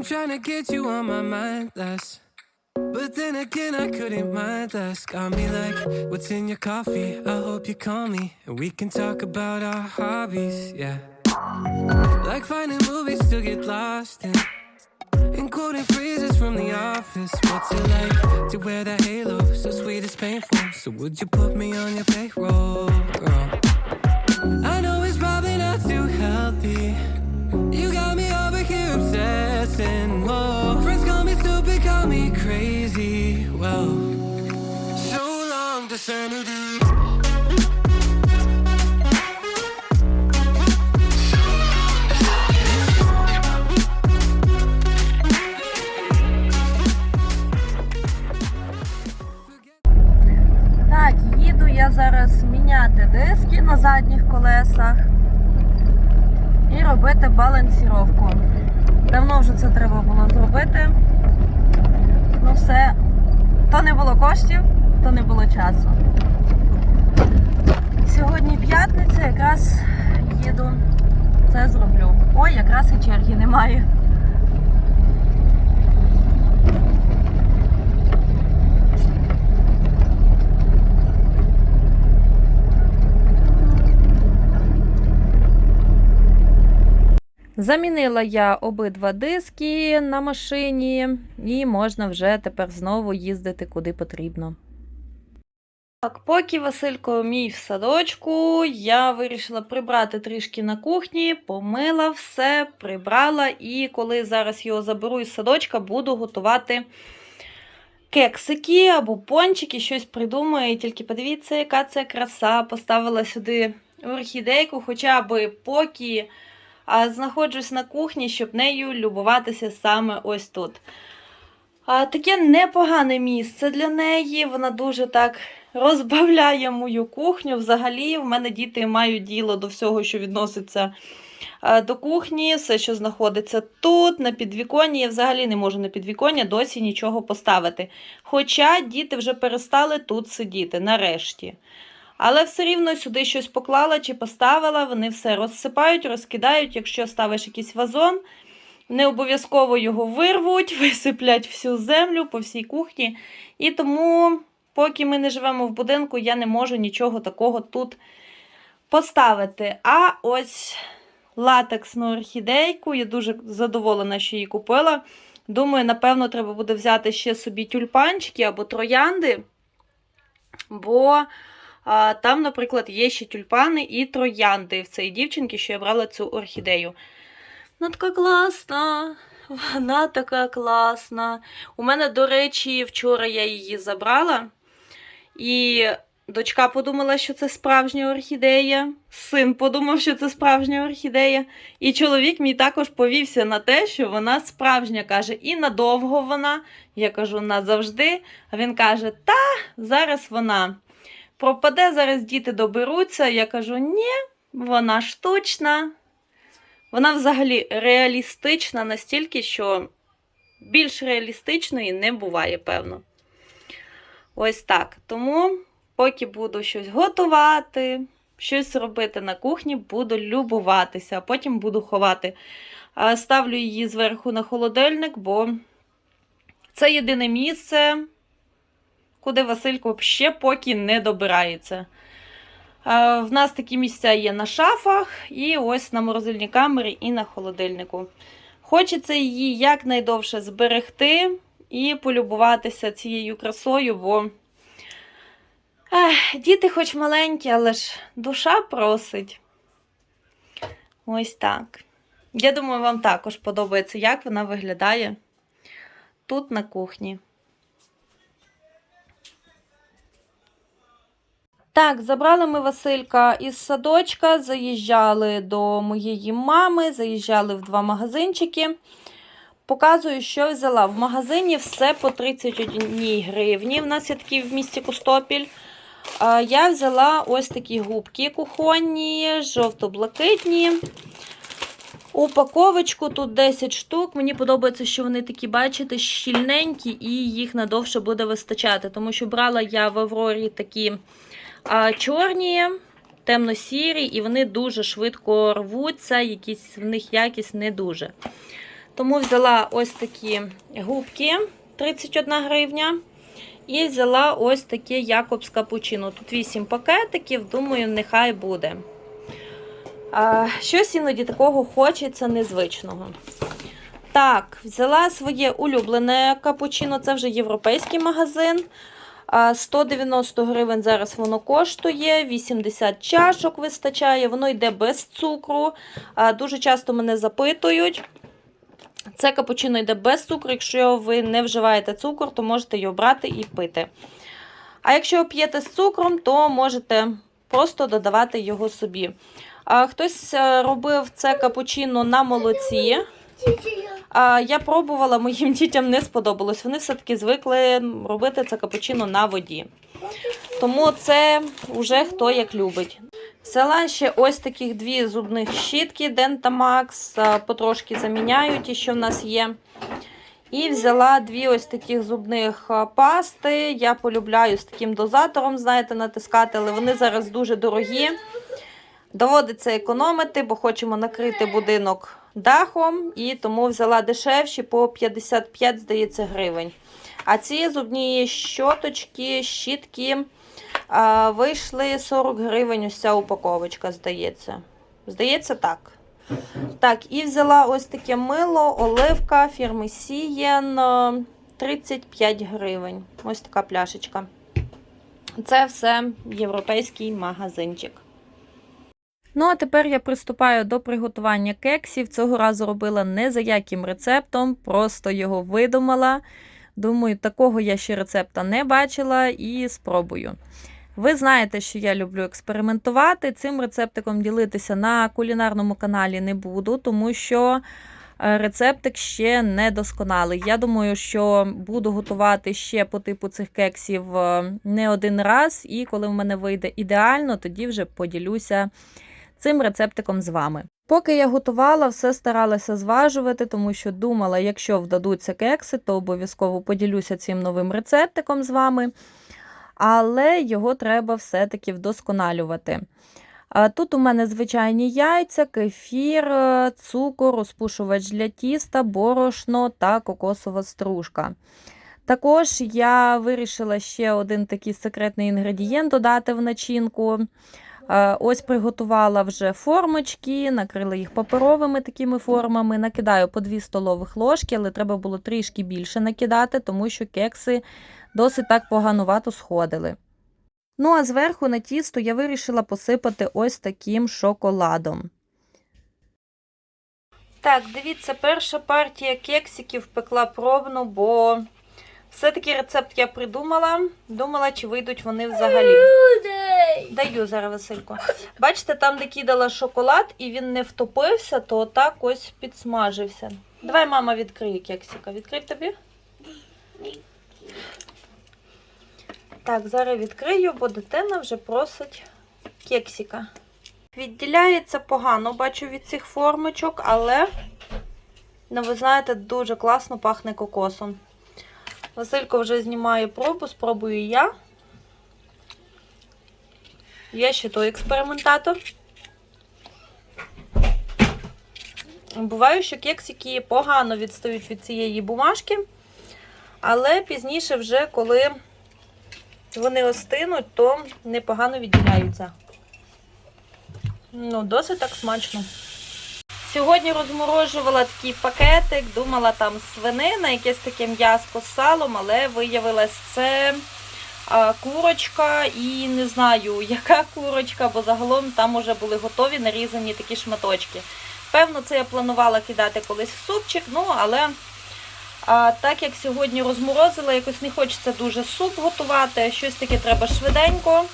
I'm trying to get you on my mind less. But then again, I couldn't mind less. Got me like, what's in your coffee? I hope you call me and we can talk about our hobbies, yeah. Like finding movies to get lost in. And quoting phrases from the office. What's it like to wear that halo? So sweet it's painful. So would you put me on your payroll? girl? Sanity. Якраз і черги немає. Замінила я обидва диски на машині, і можна вже тепер знову їздити куди потрібно. Так, поки Василько мій в садочку, я вирішила прибрати трішки на кухні, помила все, прибрала, і коли зараз його заберу із садочка, буду готувати кексики або пончики, щось придумаю. Тільки подивіться, яка це краса. Поставила сюди орхідейку, хоча б поки знаходжусь на кухні, щоб нею любуватися саме ось тут. Таке непогане місце для неї. Вона дуже так розбавляє мою кухню. Взагалі, в мене діти мають діло до всього, що відноситься до кухні, все, що знаходиться тут, на підвіконні. Я взагалі не можу на підвіконня досі нічого поставити. Хоча діти вже перестали тут сидіти, нарешті. Але все рівно сюди щось поклала чи поставила, вони все розсипають, розкидають. Якщо ставиш якийсь вазон, не обов'язково його вирвуть, висиплять всю землю по всій кухні. І тому, поки ми не живемо в будинку, я не можу нічого такого тут поставити. А ось латексну орхідейку, я дуже задоволена, що її купила. Думаю, напевно, треба буде взяти ще собі тюльпанчики або троянди, бо. А, Там, наприклад, є ще тюльпани і троянди в цієї дівчинки, що я брала цю орхідею. Вона така класна. Вона така класна. У мене, до речі, вчора я її забрала. І дочка подумала, що це справжня орхідея. Син подумав, що це справжня орхідея. І чоловік мій також повівся на те, що вона справжня. Каже, і надовго вона. Я кажу, назавжди. А він каже: Та, зараз вона пропаде, зараз діти доберуться. Я кажу, ні, вона штучна. Вона взагалі реалістична настільки, що більш реалістичної не буває, певно. Ось так. Тому, поки буду щось готувати, щось робити на кухні, буду любуватися, а потім буду ховати. Ставлю її зверху на холодильник, бо це єдине місце, куди Василько ще поки не добирається. В нас такі місця є на шафах, і ось на морозильній камері і на холодильнику. Хочеться її якнайдовше зберегти і полюбуватися цією красою, бо ех, діти хоч маленькі, але ж душа просить. Ось так. Я думаю, вам також подобається, як вона виглядає тут на кухні. Так, забрали ми Василька із садочка, заїжджали до моєї мами, заїжджали в два магазинчики. Показую, що взяла. В магазині все по 31 гривні. У нас є такий в місті Костопіль. Я взяла ось такі губки кухонні, жовто-блакитні. Упаковочку тут 10 штук. Мені подобається, що вони такі, бачите, щільненькі, і їх надовше буде вистачати. Тому що брала я в Аврорі такі а, чорні, темно-сірі, і вони дуже швидко рвуться, якісь в них якість не дуже. Тому взяла ось такі губки 31 гривня. І взяла ось таке Якобс капучино. Тут 8 пакетиків, думаю, нехай буде. А, щось іноді такого хочеться незвичного. Так, взяла своє улюблене капучино, це вже європейський магазин. 190 гривень зараз воно коштує, 80 чашок вистачає, воно йде без цукру. Дуже часто мене запитують. Це капучино йде без цукру. Якщо ви не вживаєте цукор, то можете його брати і пити. А якщо п'єте з цукром, то можете просто додавати його собі. Хтось е, робив це капучино на молоці. Я пробувала, моїм дітям не сподобалось. Вони все-таки звикли робити це капучино на воді. Тому це вже хто як любить. Взяла ще ось таких дві зубних щітки Dentamax, потрошки заміняю ті, що в нас є. І взяла дві ось таких зубних пасти. Я полюбляю з таким дозатором, знаєте, натискати, але вони зараз дуже дорогі. Доводиться економити, бо хочемо накрити будинок дахом, і тому взяла дешевші по 55, здається, гривень. А ці зубні щоточки, щітки вийшли 40 гривень. Ось ця упаковочка, здається. Здається, так. Так, і взяла ось таке мило, оливка фірми Сієн 35 гривень. Ось така пляшечка. Це все європейський магазинчик. Ну, а тепер я приступаю до приготування кексів. Цього разу робила не за яким рецептом, просто його видумала. Думаю, такого я ще рецепта не бачила і спробую. Ви знаєте, що я люблю експериментувати. Цим рецептиком ділитися на кулінарному каналі не буду, тому що е, рецептик ще не досконалий. Я думаю, що буду готувати ще по типу цих кексів е, не один раз, і коли в мене вийде ідеально, тоді вже поділюся цим рецептиком з вами. Поки я готувала, все старалася зважувати, тому що думала, якщо вдадуться кекси, то обов'язково поділюся цим новим рецептиком з вами. Але його треба все-таки вдосконалювати. Тут у мене звичайні яйця, кефір, е, цукор, розпушувач для тіста, борошно та кокосова стружка. Також я вирішила ще один такий секретний інгредієнт додати в начинку. Е, Ось приготувала вже формочки, накрила їх паперовими такими формами. Накидаю по 2 столових ложки, але треба було трішки більше накидати, тому що кекси досить так поганувато сходили. Ну а зверху на тісто я вирішила посипати ось таким шоколадом. Так, дивіться, перша партія кексиків пекла пробно, бо все-таки рецепт я придумала. Думала, чи вийдуть вони взагалі. Даю зараз Василько. Бачите, там, де кидала шоколад і він не втопився, то так ось підсмажився. Давай, мама, відкриє кексика. Відкрий тобі? Так, зараз відкрию, бо дитина вже просить кексика. Відділяється погано, бачу від цих формочок, але, ну, ви знаєте, дуже класно пахне кокосом. Василько вже знімає пробу, спробую я. Я ще той експериментатор. Буває, що кексики погано відстають від цієї бумажки, але пізніше, вже коли вони остинуть, то непогано відділяються. Ну, досить так смачно. Сьогодні розморожувала такий пакетик, думала там свинина, якесь таке м'яско з салом, але виявилось це курочка і не знаю, яка курочка, бо загалом там вже були готові нарізані такі шматочки. Певно, це я планувала кидати колись в супчик, ну але а, так як сьогодні розморозила, якось не хочеться дуже суп готувати, щось таке треба швиденько.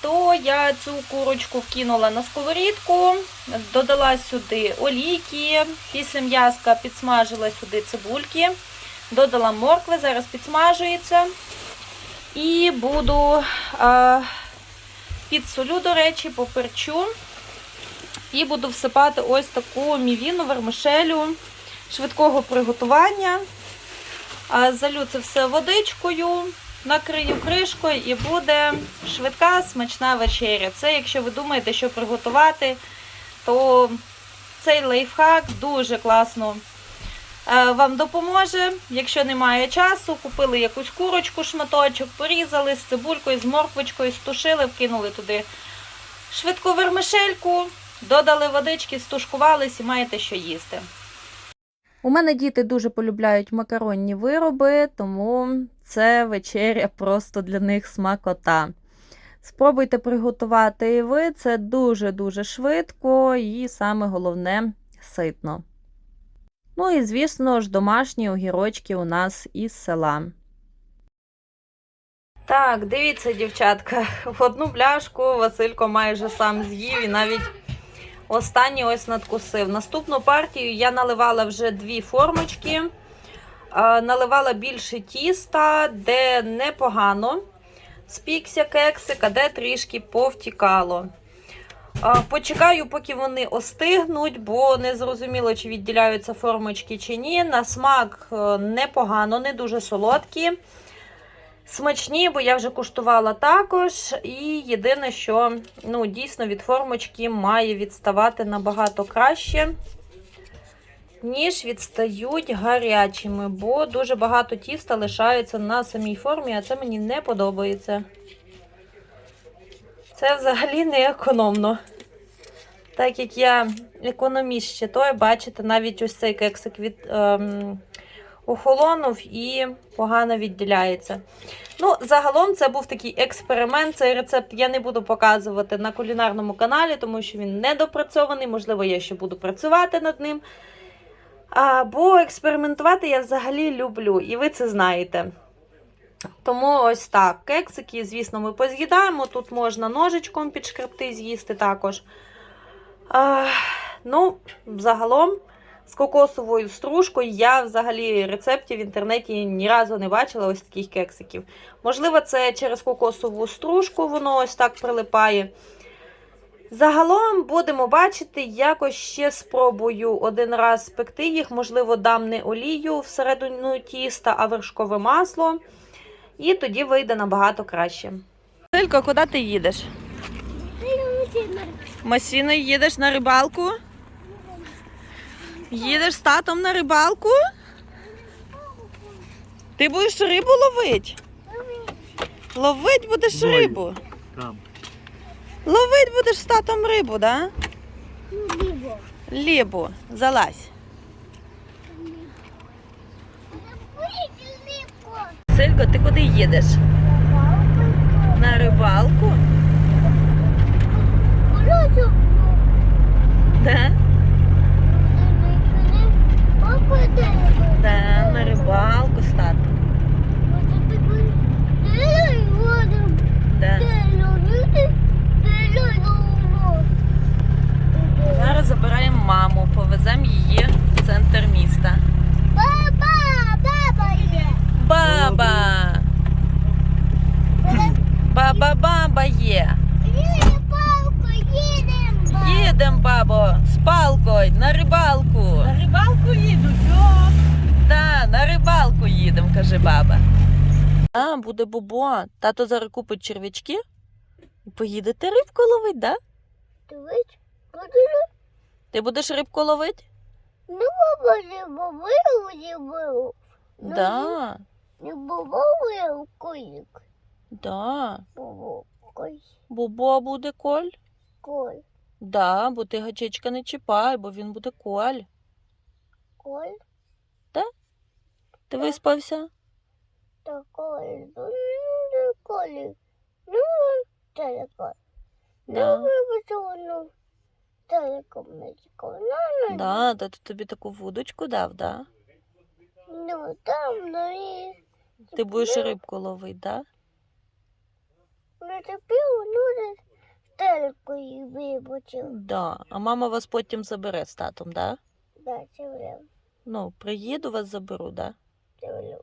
То я цю курочку вкинула на сковорідку, додала сюди олійки, після м'язка підсмажила сюди цибульки, додала моркви, зараз підсмажується. І буду підсолю, до речі, поперчу. І буду всипати ось таку мівіну, вермишелю швидкого приготування. Залю це все водичкою, накрию кришкою і буде швидка, смачна вечеря. Це, якщо ви думаєте, що приготувати, то цей лайфхак дуже класно е, вам допоможе. Якщо немає часу, купили якусь курочку, шматочок, порізали з цибулькою, з морквочкою, стушили, вкинули туди швидку вермишельку, додали водички, стушкувались і маєте що їсти. У мене діти дуже полюбляють макаронні вироби, тому це вечеря просто для них смакота. Спробуйте приготувати і ви, це дуже-дуже швидко і саме головне ситно. Ну і, звісно ж, домашні огірочки у нас із села. Так, дивіться, дівчатка, в одну пляшку Василько майже сам з'їв і навіть останній ось надкусив. Наступну партію я наливала вже дві формочки, наливала більше тіста, де непогано спікся кексик, а де трішки повтікало. Почекаю, поки вони остигнуть, бо не зрозуміло, чи відділяються формочки чи ні. На смак е, непогано, не дуже солодкі. Смачні, бо я вже куштувала також. І єдине, що ну, дійсно від формочки має відставати набагато краще, ніж відстають гарячими, бо дуже багато тіста лишається на самій формі, а це мені не подобається. Це взагалі не економно. Так як я економіст ще той, бачите, навіть ось цей кексик від, ем, охолонув і погано відділяється. Ну, загалом це був такий експеримент. Цей рецепт я не буду показувати на кулінарному каналі, тому що він недопрацьований. Можливо, я ще буду працювати над ним. А, бо експериментувати я взагалі люблю, і ви це знаєте. Тому ось так. Кексики, звісно, ми поз'їдаємо. Тут можна ножичком під підшкребти, з'їсти також. А, ну, загалом, з кокосовою стружкою я взагалі рецептів в інтернеті ні разу не бачила ось таких кексиків. Можливо, це через кокосову стружку воно ось так прилипає. Загалом будемо бачити, якось ще спробую один раз спекти їх. Можливо, дам не олію всередину тіста, а вершкове масло. І тоді вийде набагато краще. Силько, куди ти їдеш? Масіною їдеш на рибалку? Їдеш з татом на рибалку? Ти будеш рибу ловити? Ловить будеш рибу. Там. Ловить будеш з татом рибу, да? Лібу, залазь. Силько, ти куди їдеш? На рибалку? Да? Да, на рибалку з татом. Да. Зараз забираємо маму, повеземо її в центр міста. Баба! Баба-баба є. Їдем, бабо, з палкою на рибалку. На рибалку їдуть, о! Да, на рибалку їдемо, каже баба. А, буде бубо. Тато зараз купить черв'ячки і поїдете рибку ловити, да? Ти будеш рибку ловити? Да, да. Бубо буде коль. Да, бо ти гачечка не чіпай, бо він буде коль. Ти виспався? Да. Да, тато тобі таку вудочку дав, да? Ну, там, ну і Ти будеш рибку ловити, да? нацепив, ну, стрелькою вибачив. Да. А мама вас потім забере з татом, да? Да, це Ну, приїду, вас заберу, да? це.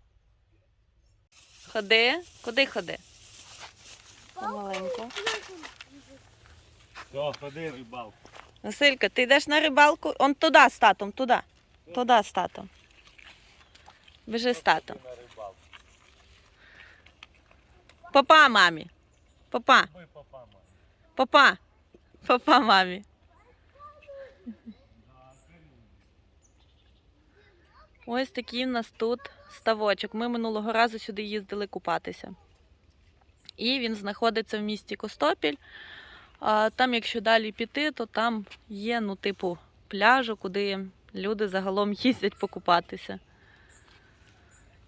Ходи. Куди ходи? Помаленьку. Все, ходи рибалку. Василька, ти йдеш на рибалку? Он туди з татом, туди. Туди з татом. Біжи з татом. Папа мамі. Папа. Папа. Папа. Мамі. Ось такий в нас тут ставочок. Ми минулого разу сюди їздили купатися. І він знаходиться в місті Костопіль. А там, якщо далі піти, то там є, ну, типу, пляжу, куди люди загалом їздять покупатися.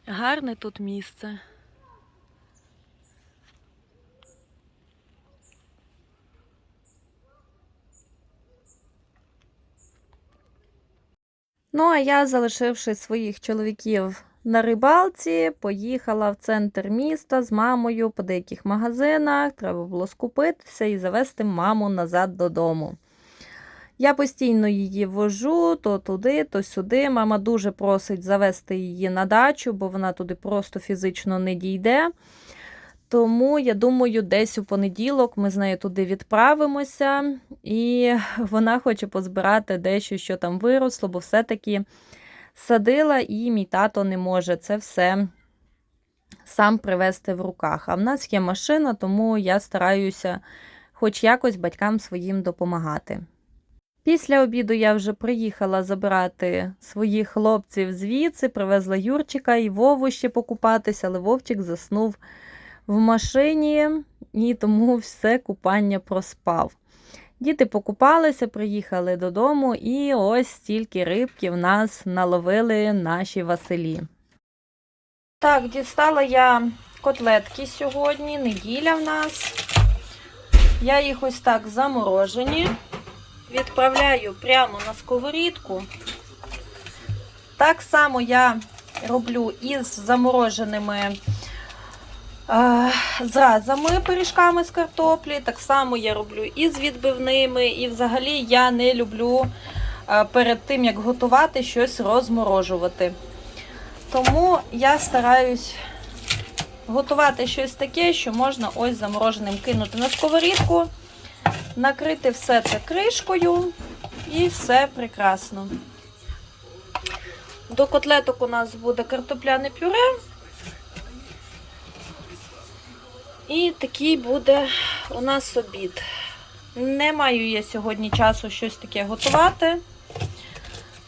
Гарне тут місце. Ну, а я, залишивши своїх чоловіків на рибалці, поїхала в центр міста з мамою по деяких магазинах. Треба було скупитися і завести маму назад додому. Я постійно її вожу то туди, то сюди. Мама дуже просить завести її на дачу, бо вона туди просто фізично не дійде. Тому я думаю, десь у понеділок ми з нею туди відправимося, і вона хоче позбирати дещо, що там виросло, бо все-таки садила, і мій тато не може це все сам привезти в руках. А в нас є машина, тому я стараюся хоч якось батькам своїм допомагати. Після обіду я вже приїхала забирати своїх хлопців звідси, привезла Юрчика і Вову ще покупатися, але Вовчик заснув в машині і тому все купання проспав. Діти покупалися, приїхали додому, і ось стільки рибки в нас наловили наші Василі. Так, дістала я котлетки сьогодні, неділя в нас. Я їх ось так заморожені. Відправляю прямо на сковорідку. Так само я роблю із замороженими зразами, пиріжками з картоплі. Так само я роблю і з відбивними, і взагалі я не люблю е, перед тим, як готувати, щось розморожувати. Тому я стараюсь готувати щось таке, що можна ось замороженим кинути на сковорідку, накрити все це кришкою і все прекрасно. До котлеток у нас буде картопляне пюре. І такий буде у нас обід. Не маю я сьогодні часу щось таке готувати.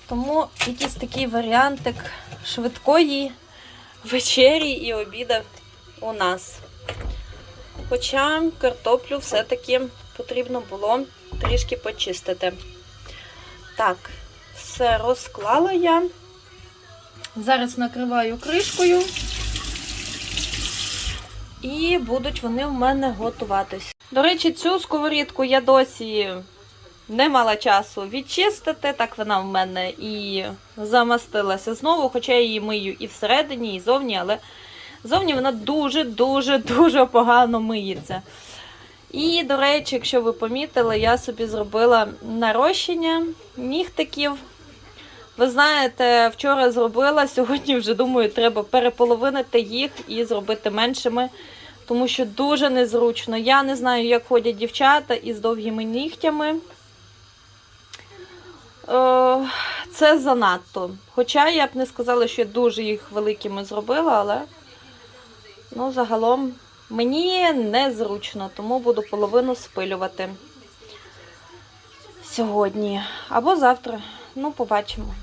Тому якийсь такий варіантик швидкої вечері і обіда у нас. Хоча картоплю все-таки потрібно було трішки почистити. Так, все розклала я. Зараз накриваю кришкою. І будуть вони в мене готуватись. До речі, цю сковорідку я досі не мала часу відчистити. Так вона в мене і замастилася знову, хоча я її мию і всередині, і зовні, але зовні вона дуже-дуже дуже погано миється. І, до речі, якщо ви помітили, я собі зробила нарощення нігтиків. Ви знаєте, вчора зробила, сьогодні вже думаю, треба переполовинити їх і зробити меншими, тому що дуже незручно. Я не знаю, як ходять дівчата із довгими нігтями. Е, Це занадто. Хоча я б не сказала, що я дуже їх великими зробила, але ну, загалом мені незручно, тому буду половину спилювати сьогодні або завтра. Ну, побачимо.